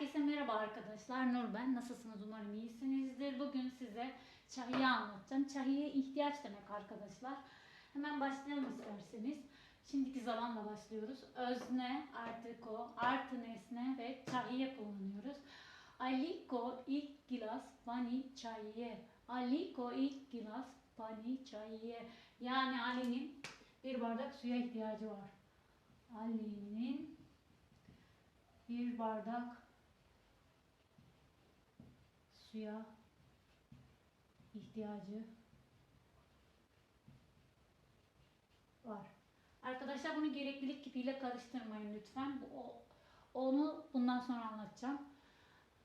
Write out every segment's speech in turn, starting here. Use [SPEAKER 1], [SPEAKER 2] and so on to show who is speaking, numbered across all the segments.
[SPEAKER 1] Herkese merhaba arkadaşlar. Nur ben. Nasılsınız? Umarım iyisinizdir. Bugün size çahiye anlatacağım. Çahiye ihtiyaç demek arkadaşlar. Hemen başlayalım isterseniz. Şimdiki zamanla başlıyoruz. Özne, artiko, artı nesne ve çahiye kullanıyoruz. Aliko ilk gilas pani çahiye. Aliko ilk gilas pani çahiye. Yani Ali'nin bir bardak suya ihtiyacı var. Ali'nin bir bardak suya ihtiyacı var. Arkadaşlar bunu gereklilik kipiyle karıştırmayın lütfen. Bu, o, onu bundan sonra anlatacağım.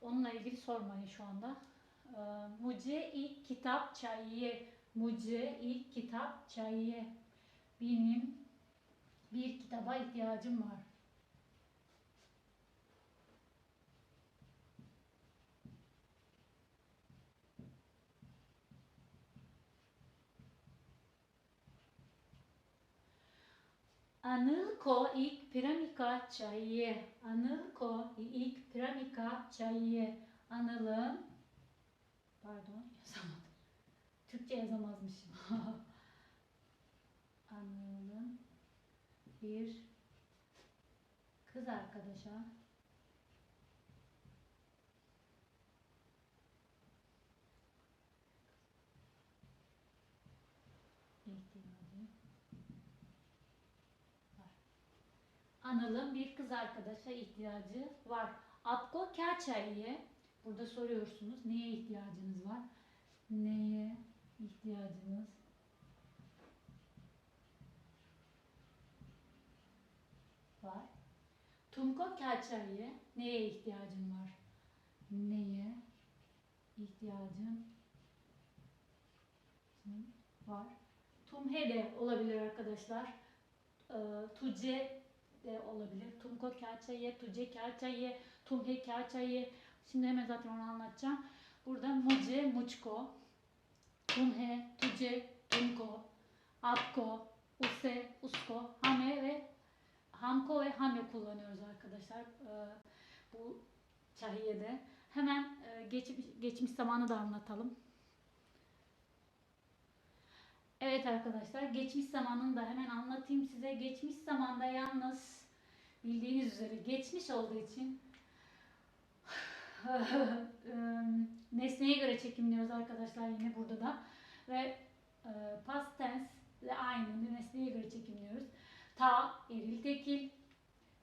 [SPEAKER 1] Onunla ilgili sormayın şu anda. Ee, Muce ilk kitap çayı. Muce ilk kitap çayı. Benim bir kitaba ihtiyacım var. Anıl ko ilk piramika çayı. Anıl ko ilk piramika çayı. Anıl'ın pardon yazamadım. Türkçe yazamazmışım. Anıl'ın bir kız arkadaşa analım bir kız arkadaşa ihtiyacı var. Apko kerçeyi burada soruyorsunuz. Neye ihtiyacınız var? Neye ihtiyacınız var? Tumko kerçeyi neye ihtiyacın var? Neye ihtiyacın var? Tumhe de olabilir arkadaşlar. Ee, Tuce de olabilir. Tumko kâçayı, tuje kâçayı, tumhe kâçayı. Şimdi hemen zaten onu anlatacağım. Burada muje, muçko, tumhe, tuje, tumko, apko, use, usko, hame ve hamko ve hame kullanıyoruz arkadaşlar. Ee, bu çahiyede. Hemen e, geçmiş, geçmiş zamanı da anlatalım. Evet arkadaşlar geçmiş zamanını da hemen anlatayım size. Geçmiş zamanda yalnız bildiğiniz üzere geçmiş olduğu için nesneye göre çekimliyoruz arkadaşlar yine burada da. Ve past tense ile aynı nesneye göre çekimliyoruz. Ta eril tekil,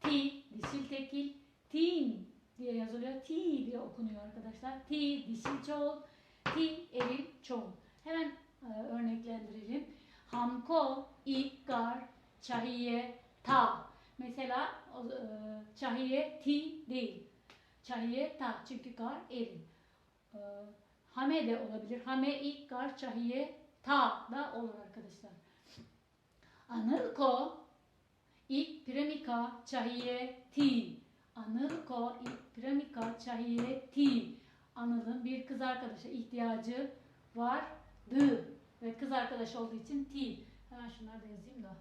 [SPEAKER 1] ti dişil tekil, tin diye yazılıyor. Ti diye okunuyor arkadaşlar. Ti dişil çoğul, ti eril çoğul. Hemen ee, örneklendirelim. Hamko, ikkar, çahiye, ta. Mesela e, çahiye ti değil. Çahiye ta çünkü kar elin. Ee, hame de olabilir. Hame ikkar çahiye ta da olur arkadaşlar. Anılko ik piramika çahiye ti. Anılko ik piramika çahiye ti. Anıl'ın bir kız arkadaşa ihtiyacı var The. Evet, kız arkadaş olduğu için til. Hemen şunları da yazayım da.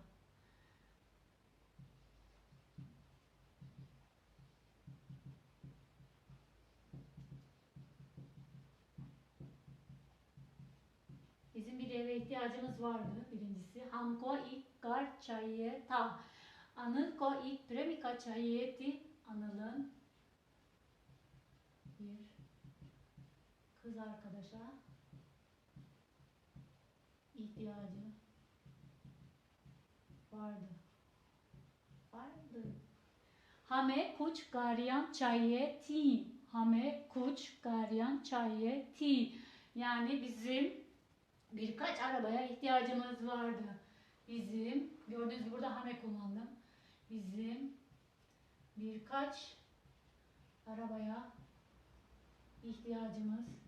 [SPEAKER 1] Bizim bir eve ihtiyacımız vardı birincisi. Hamko ik gar çayiye ta. Anıl ko ik premika çayiyeti. Anıl'ın bir kız arkadaşa ihtiyacı vardı. Vardı. Hame kuç garyan çayye ti. Hame kuç garyan çayye ti. Yani bizim birkaç arabaya ihtiyacımız vardı. Bizim, gördüğünüz gibi burada hame kullandım. Bizim birkaç arabaya ihtiyacımız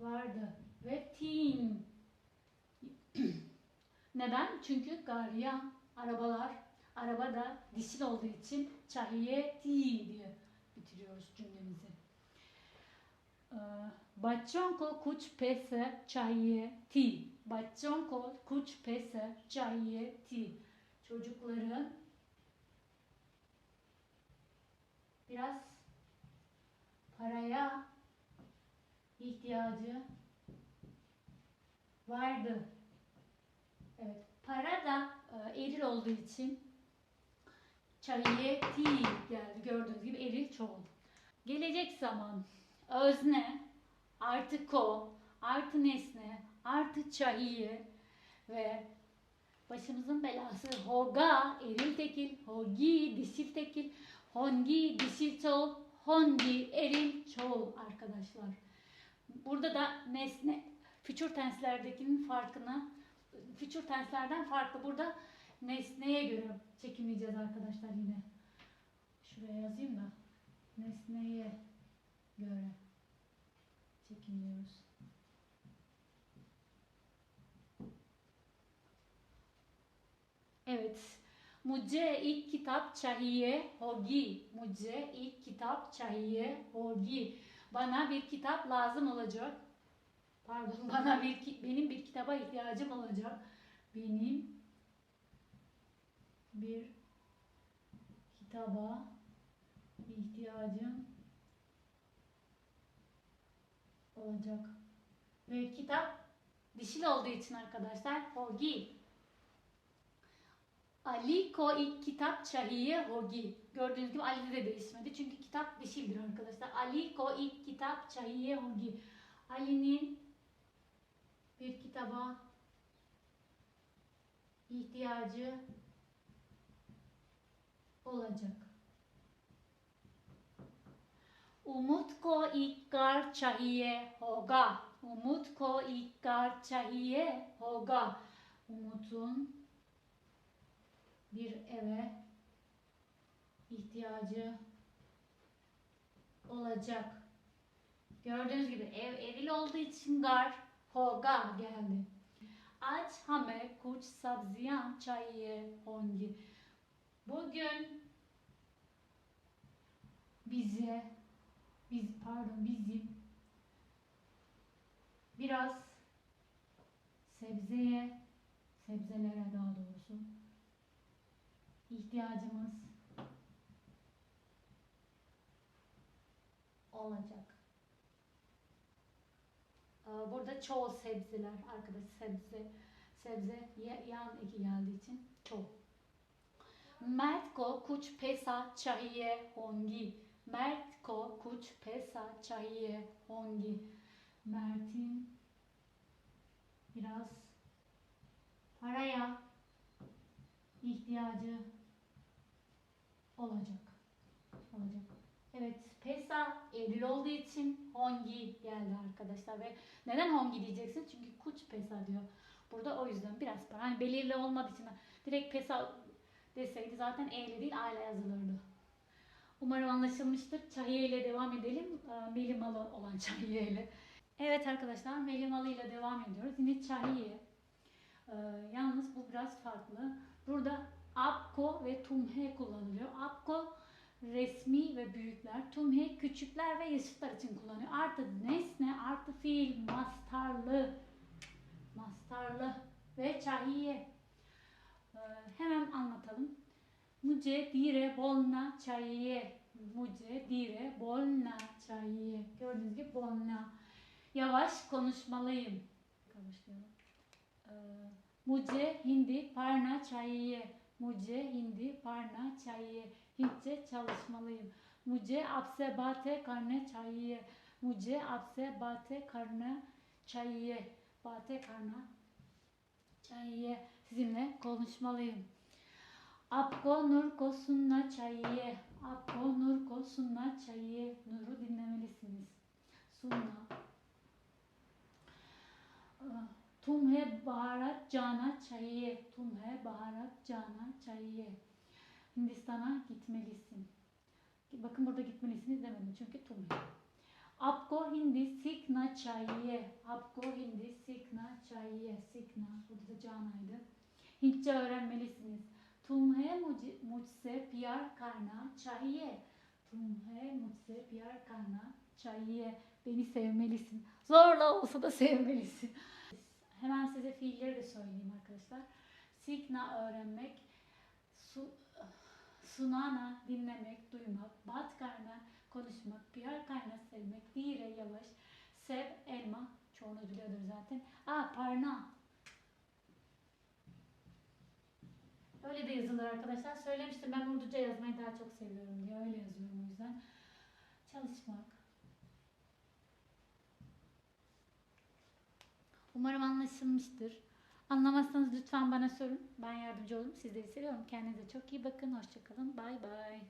[SPEAKER 1] vardı. Ve team. Neden? Çünkü garyan, arabalar, araba da dişil olduğu için चाहिए थी diye bitiriyoruz cümlemizi. Ee, बच्चों को कुछ पैसे चाहिए थी. बच्चों को कुछ पैसे चाहिए थी. Çocukların biraz paraya ihtiyacı vardı. Evet, para da e, eril olduğu için çahiye ti geldi. Gördüğünüz gibi eril çoğul. Gelecek zaman özne artı ko artı nesne artı çahiye ve başımızın belası hoga eril tekil, hogi dişil tekil, hongi dişil çoğul, hongi eril çoğul arkadaşlar. Burada da nesne future tense'lerdekinin farkını future tense'lerden farklı. Burada nesneye göre çekimleyeceğiz arkadaşlar yine. Şuraya yazayım da nesneye göre çekimliyoruz. Evet. Mujhe ilk kitap çahiye hogi. Mujhe ilk kitap çahiye hogi. Bana bir kitap lazım olacak. Pardon, bana bir benim bir kitaba ihtiyacım olacak. Benim bir kitaba ihtiyacım olacak. Ve kitap dişil olduğu için arkadaşlar hogi. Ali ko ilk kitap çahiye hogi. Gördüğünüz gibi Ali de değişmedi. Çünkü kitap dişildir arkadaşlar. Ali ko ilk kitap çahiye hogi. Ali'nin bir kitaba ihtiyacı olacak. Umut ko ikkar çahiye hoga. Umut ko ikkar çahiye hoga. Umut'un bir eve ihtiyacı olacak. Gördüğünüz gibi ev eril olduğu için gar hoga geldi. Aç hame kuç sabziyan çayye hongi. Bugün bize biz pardon bizim biraz sebzeye sebzelere daha doğrusu ihtiyacımız olacak. Ee, burada çoğu sebzeler arkadaş sebze sebze yan iki geldiği için çoğu. Mert ko kuç pesa çahiye hongi. Mert ko kuç pesa çahiye hongi. Mert'in biraz paraya ihtiyacı olacak. Olacak. Evet, pesa eril olduğu için hongi geldi arkadaşlar ve neden hongi diyeceksin? Çünkü kuç pesa diyor. Burada o yüzden biraz para. Hani belirli olmadığı için direkt pesa deseydi zaten e ile değil a ile yazılırdı. Umarım anlaşılmıştır. Çahiye ile devam edelim. Ee, Melimalı olan çahiye ile. Evet arkadaşlar Melimalı ile devam ediyoruz. Yine çahiye. Ee, yalnız bu biraz farklı. Burada Apko ve tumhe kullanılıyor. Apko resmi ve büyükler, tumhe küçükler ve yaşıtlar için kullanıyor. Artı nesne, artı fiil, mastarlı, mastarlı ve çahiye. Ee, hemen anlatalım. Muce dire bolna çahiye. Muce dire bolna çahiye. Gördüğünüz gibi bolna. Yavaş konuşmalıyım. Konuşmalıyım. Ee, Muce hindi parna çahiye. Muce, Hindi, Parna, Çayye, Hintçe çalışmalıyım. Muce, Apse, Bate, Karne, Çayye. Muce, Apse, Bate, Karne, Çayye. Bate, Karna, Çayye. Sizinle konuşmalıyım. Apko nur kosunna çayye. Apko nur kosunna çayye. Nuru dinlemelisiniz. Sunna. Uh. तुम्हें भारत जाना चाहिए तुम्हें भारत जाना चाहिए Hindistan'a gitmelisin. Bakın burada gitmelisiniz demedim çünkü tumhe. आपको हिंदी सीखना चाहिए. आपको हिंदी सीखना चाहिए. सीखना. Burada da canaydı. Hintçe öğrenmelisiniz. तुम्हें मुझे मुझसे प्यार करना चाहिए. तुम्हें मुझसे प्यार करना चाहिए. Beni sevmelisin. Zorla olsa da sevmelisin. Hemen size fiilleri de söyleyeyim arkadaşlar. Sikna öğrenmek, su, sunana dinlemek, duymak, bat karna konuşmak, piyar karna sevmek, dire yavaş, sev elma, çoğunuz biliyordur zaten. Aa parna. Öyle de yazılır arkadaşlar. Söylemiştim ben Urduca yazmayı daha çok seviyorum diye öyle yazıyorum o yüzden. Çalışmak. Umarım anlaşılmıştır. Anlamazsanız lütfen bana sorun. Ben yardımcı olurum. Sizleri seviyorum. Kendinize çok iyi bakın. Hoşçakalın. Bay bay.